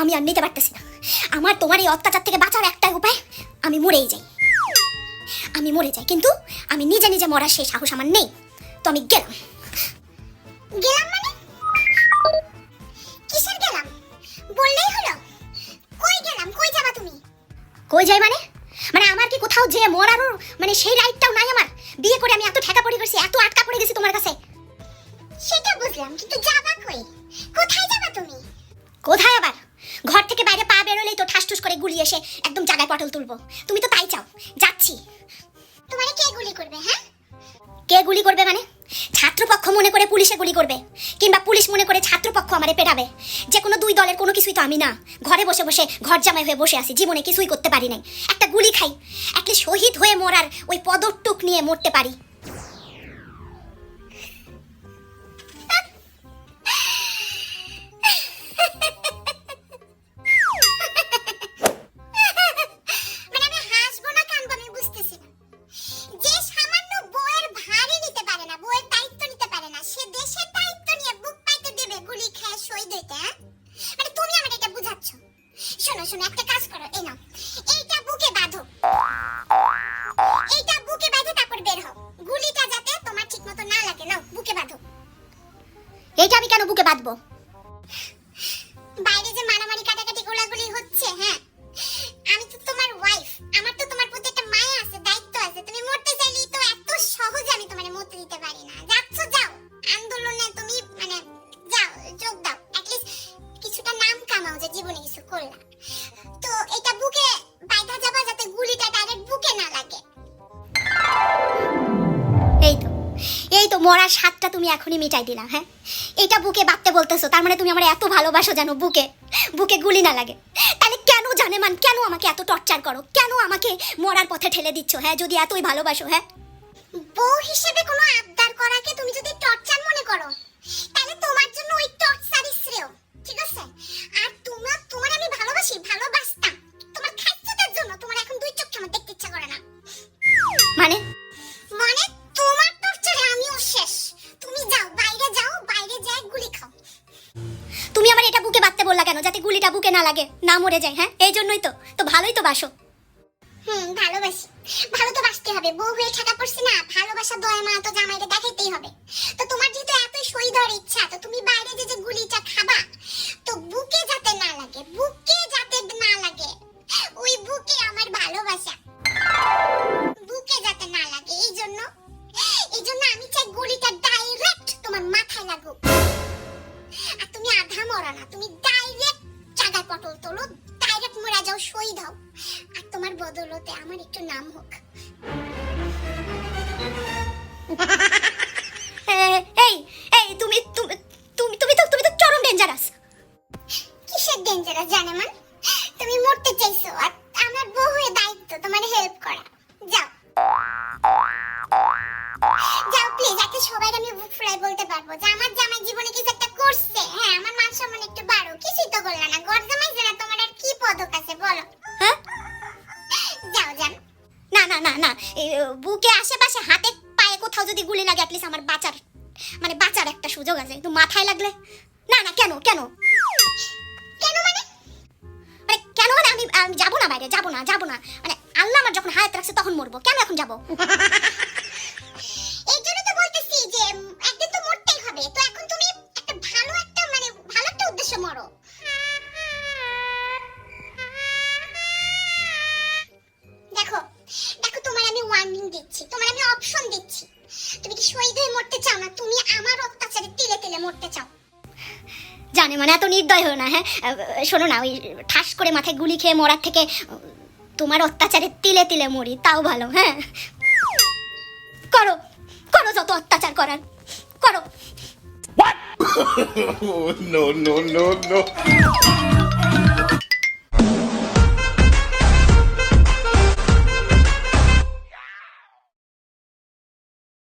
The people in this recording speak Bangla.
আমি আর নিতে পারতেছি না। আমার তোমার এই অত্যাচার থেকে বাঁচার একটাই উপায়, আমি মরেই যাই। আমি মরে যাই, কিন্তু আমি নিজে নিজে মরার সেই সাহস আমার নেই। তো আমি গেলাম। গেলাম মানে? কিসের গেলাম? বললেই হলো। কই গেলাম? কই যাবা তুমি? কই যাই মানে? মানে আমার কি কোথাও যে মরারও মানে সেই রাইটটাও নাই আমার? বিয়ে করে আমি এত ঠেকা পড়ে গেছি, এত আটকা পড়ে গেছি তোমার কাছে। সেটা বুঝলাম, কিন্তু যাবা কই? কোথায় আবার? ঘর থেকে বাইরে পা বেরোলেই তো ঠাস ঠুস করে গুলি এসে একদম জায়গায় পটল তুলবো। তুমি তো তাই চাও। যাচ্ছি। তোমারে কে গুলি করবে হ্যাঁ? কে গুলি করবে মানে? ছাত্রপক্ষ মনে করে পুলিশে গুলি করবে কিংবা পুলিশ মনে করে ছাত্রপক্ষ আমারে পেটাবে। যে কোনো দুই দলের কোনো কিছুই তো আমি না। ঘরে বসে বসে ঘর জামাই হয়ে বসে আছি জীবনে কিছুই করতে পারি নাই। একটা গুলি খাই একটা শহীদ হয়ে মরার ওই পদটুক নিয়ে মরতে পারি। শোনো শোনো একটা কাজ করো, এই নাও। এইটা বুকে বাঁধো। এইটা বুকে বাঁধে, তারপর বের হও। গুলিটা যাতে তোমার ঠিক মতো না লাগে, নাও, বুকে বাঁধো। এইটা আমি কেন বুকে বাঁধবো? বাইরে যে মারামারি, কাটাকাটি, গোলাগুলি হচ্ছে হ্যাঁ আমি তো তোমার ওয়াইফ আমার তো তোমার যে জীবনে কিছু করলা তো এটা বুকে বাইধা যাবা যাতে গুলিটা ডাইরেক্ট বুকে না লাগে। এই তো এই তো মরার স্বাদটা তুমি এখনই মিটাই দিলা হ্যাঁ? এটা বুকে বাঁধতে বলতেছো, তার মানে তুমি আমার এত ভালোবাসো জানো বুকে বুকে গুলি না লাগে। তাহলে কেন জানে মান, কেন আমাকে এত টর্চার করো? কেন আমাকে মরার পথে ঠেলে দিচ্ছ হ্যাঁ? যদি এতই ভালোবাসো হ্যাঁ? বউ হিসেবে কোনো আবদার করাকে তুমি যদি টর্চার মনে করো, তাহলে তোমার জন্য ওই টর্চারই শ্রেয়। বুকে না লাগে, না মরে যায় হ্যাঁ? এই জন্যই তো। তো ভালোই তো বাসো। হুম, ভালোবাসি। ভালো তো বাসতে হবে। বউ হয়ে পড়ছি না, ভালোবাসা, দয়া তো জামাইকে দেখাইতেই হবে। তো তোমার যেহেতু এত সই ধর ইচ্ছা, তো তুমি বাইরে যে যে বদলতে আমার একটু নাম হোক। এই এই তুমি তুমি তুমি তুমি তো তুমি তো চরম ডেঞ্জারাস কিসের ডেঞ্জারাস জানে মান তুমি মরতে চাইছো আর আমার বউ হয়ে দায়িত্ব তোমার হেল্প করা। যাও। যাও প্লিজ যাতে সবাই আমি বুক ফুলাই বলতে পারব যে আমার জামাই জীবনে কিছু একটা করছে। হ্যাঁ আমার মান সম্মান একটু বাড়ো কিছুই তো করলা না। গর জামাই যারা তোমার আর কি পদক আছে বলো হ্যাঁ যাও যান না না না না এই, বুকে আশেপাশে, হাতে পায়ে কোথাও যদি গুলি লাগে অ্যাটলিস্ট আমার বাঁচার মানে বাঁচার একটা সুযোগ আছে। কিন্তু মাথায় লাগলে? না না, কেন কেন? কেন মানে? মানে কেন মানে? আমি আমি যাব না বাইরে, যাব না যাব না। মানে আল্লাহ আমার যখন হায়াত রাখছে, তখন মরবো। কেন এখন যাব? মরতে চাও না, তুমি আমার অত্যাচারে তিলে তিলে মরতে চাও। জানে মানে এত নির্দয় হো না হ্যাঁ? শোনো না, ওই ঠাস করে মাথায় গুলি খেয়ে মরার থেকে তোমার অত্যাচারে তিলে তিলে মরি, তাও ভালো হ্যাঁ? করো করো যত অত্যাচার করার, করো। Oh no no no no